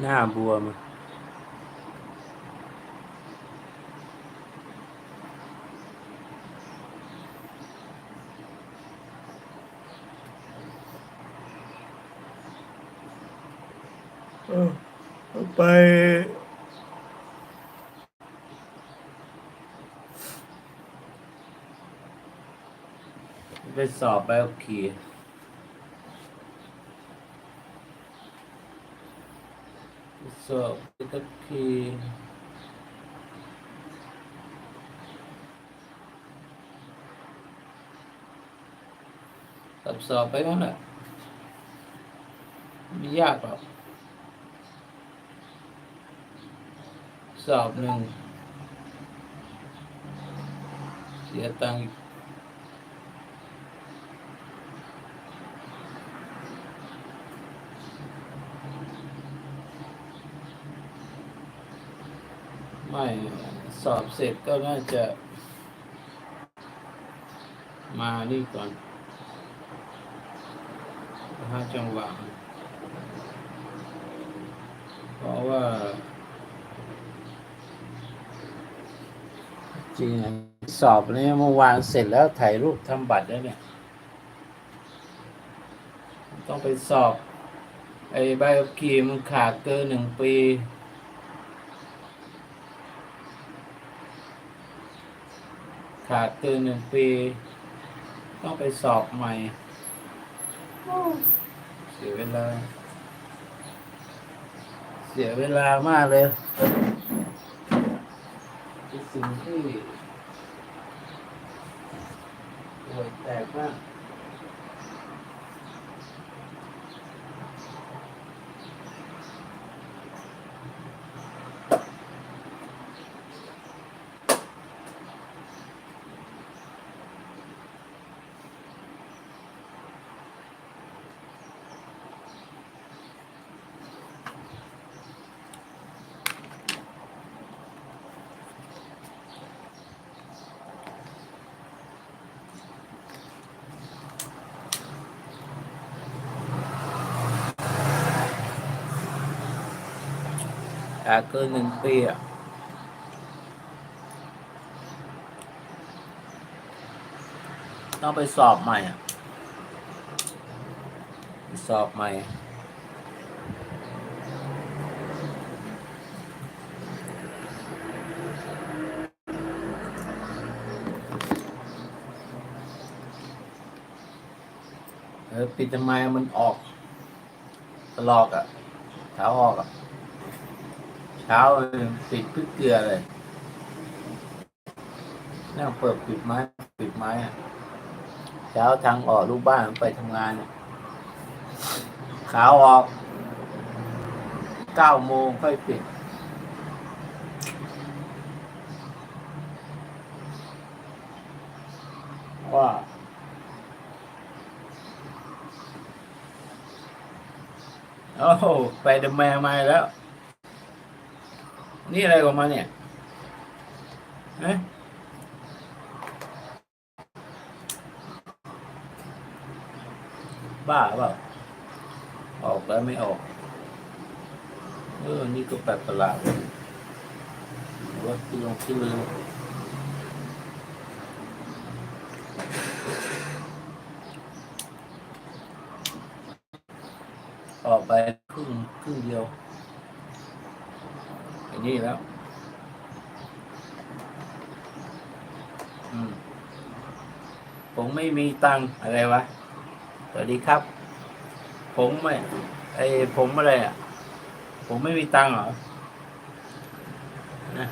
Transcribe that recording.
หน้าบวม ไป ไปสอบไปขับขี่ไสอบไปขับขี่สอบสอบไปนั่นแหละไม่ยากหรอกสอบหนึ่งเสียตังค์ ไม่สอบเสร็จก็น่าจะ มานี่ก่อนห้าจังหวะเพราะว่า จริงอะสอบนี่เมื่อวานเสร็จแล้วถ่ายรูปทำบัตรแล้วเนี่ย ต้องไปสอบ ไอ้ใบขับขี่มันขาดเกินหนึ่งปี ขาดเกินหนึ่งปี ต้องไปสอบใหม่ เสียเวลา เสียเวลามากเลยเป็นสิ่งที่ป่วยแตกมาก ขาดเกินหนึ่งปีอะต้องไปสอบใหม่อะสอบใหม่เออปิดทำไมมันออกตลอกอะเท้าออกอะ เช้าปิดพึกเกลือเลยนั่งเปิดปิดไม้ปิดไม้เช้าทางออกลูกบ้านไปทำงานขาออกเก้าโมงค่อยปิด ว่าโอ้ไปเดอะแมร์มาแล้ว นี่อะไรของมันเนี่ยเอ๊ะบ้าเปล่าออกแล้วไม่ออก เออ นี่ก็แปลกประหลาดว่าที่ลงที่ลืมออกไปครึ่งครึ่งเดียว นี่แล้ว ผมไม่มีตังอะไรวะ สวัสดีครับ ผมไม่ไอผมอะไรอะ ผมไม่มีตังเหรอ นะ